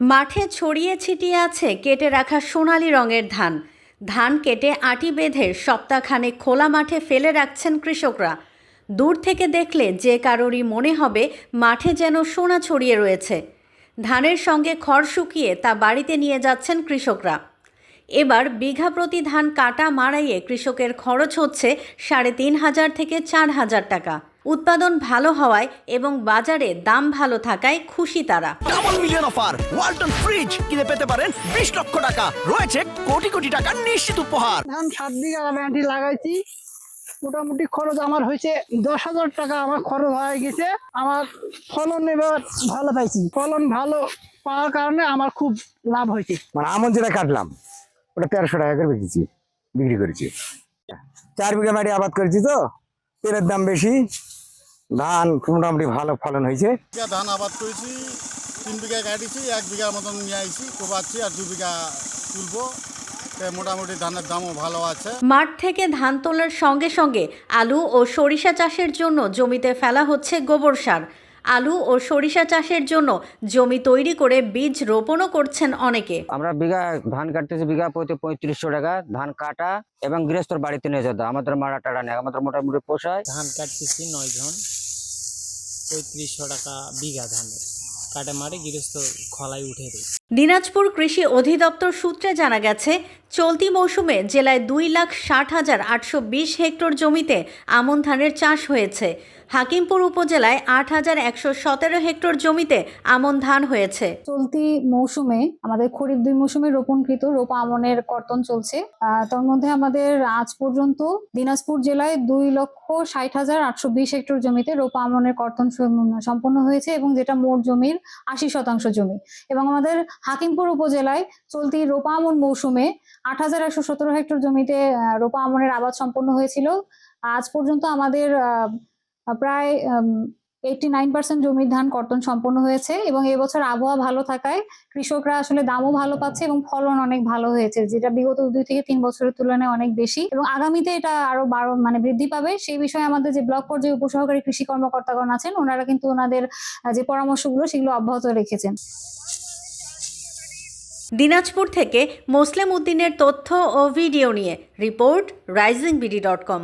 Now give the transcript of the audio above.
মাঠে ছড়িয়ে ছিটিয়ে আছে কেটে রাখা সোনালি রঙের ধান। ধান কেটে আটি বেঁধে সপ্তাহখানেক খোলা মাঠে ফেলে রাখছেন কৃষকরা। দূর থেকে দেখলে যে কারোরই মনে হবে মাঠে যেন সোনা ছড়িয়ে রয়েছে। ধানের সঙ্গে খড় শুকিয়ে তা বাড়িতে নিয়ে যাচ্ছেন কৃষকরা। এবার বিঘা প্রতি ধান কাটা মারাইয়ে কৃষকের খরচ হচ্ছে সাড়ে তিন হাজার থেকে চার হাজার টাকা। উৎপাদন ভালো হওয়ায় এবং বাজারে দাম ভালো থাকায় খুশি তারা। Double million offer Walton fridge কিনে পেতে পারেন বিশ লক্ষ টাকা। রয়েছে কোটি কোটি টাকার নিশ্চিত উপহার। ধান সাত বিঘা ব্যান্ডি লাগাইছি। মোটামুটি খরচ আমার হয়েছে দশ হাজার টাকা আমার খরচ হয়ে গেছে। আমার ফলন এবার ভালো পাইছি। ফলন ভালো পাওয়ার কারণে আমার খুব লাভ হয়েছে। মানে আমন যেটা কাটলাম ওটা তেরোশো টাকা করে বিক্রি বিক্রি করেছি। চার বিঘা মাটি আবাদ করেছি তো তেলের দাম বেশি। ধান মোটামুটি ভালো ফলন হয়েছে। ধান আবাদ করেছি তিন বিঘা কাটিছি এক বিঘা মতন নিয়ে আইছি কোবাচ্ছি আর দু বিঘা তুলবো। তা মোটামুটি ধানের দামও ভালো আছে। মাঠ থেকে ধান তোলার সঙ্গে সঙ্গে আলু ও সরিষা চাষের জন্য জমিতে ফেলা হচ্ছে গোবর সার। আলু ও সরিষা চাষের জন্য জমি তৈরি করে বীজ রোপণও করছেন অনেকে। আমরা বিঘা ধান কাটতেছি বিঘা প্রতি পঁয়ত্রিশশো টাকা ধান কাটা এবং গৃহস্থর বাড়িতে নিয়ে যেতে আমাদের মারা টাড়া নেই আমাদের মোটামুটি পোষায়। ধান কাটতেছি নয় জন। পঁয়ত্রিশশো টাকা বিঘা ধানের কাটে মারে গৃহস্থ খলাই উঠে দেয়। দিনাজপুর কৃষি অধিদপ্তর সূত্রে জানা গেছে চলতি মৌসুমে জেলায় দুই লাখ ষাট হাজার আটশো বিশ হেক্টর জমিতে আমন ধানের চাষ হয়েছে। হাকিমপুর উপজেলায় আট হাজার একশো সতেরো হেক্টর জমিতে আমন ধান হয়েছে। চলতি মৌসুমে আমাদের খরিফ দুই মৌসুমে রোপণকৃত রোপা আমনের কর্তন চলছে। তার মধ্যে আমাদের আজ পর্যন্ত দিনাজপুর জেলায় দুই লক্ষ ষাট হাজার আটশো বিশ হেক্টর জমিতে রোপা আমনের কর্তন সম্পন্ন হয়েছে এবং যেটা মোট জমির আশি শতাংশ জমি। এবং আমাদের হাকিমপুর উপজেলায় চলতি রোপা আমন মৌসুমে আট হাজার একশো সতেরো হেক্টর জমিতে রোপা আমনের আবাদ সম্পন্ন হয়েছিল। আজ পর্যন্ত আমাদের প্রায় এইটি নাইন পার্সেন্ট জমির ধান কর্তন সম্পন্ন হয়েছে এবং এবছর আবহাওয়া ভালো থাকায় কৃষকরা আসলে দামও ভালো পাচ্ছে এবং ফলন অনেক ভালো হয়েছে, যেটা বিগত দুই থেকে তিন বছরের তুলনায় অনেক বেশি। এবং আগামীতে এটা আরও বারো মানে বৃদ্ধি পাবে। সেই বিষয়ে আমাদের যে ব্লক পর্যায়ে উপসহকারী কৃষি কর্মকর্তাগণ আছেন, ওনারা কিন্তু ওনাদের যে পরামর্শগুলো সেগুলো অব্যাহত রেখেছেন। দিনাজপুর থেকে মোসলেম উদ্দিনের তথ্য ও ভিডিও নিয়ে report Rising BD dot com.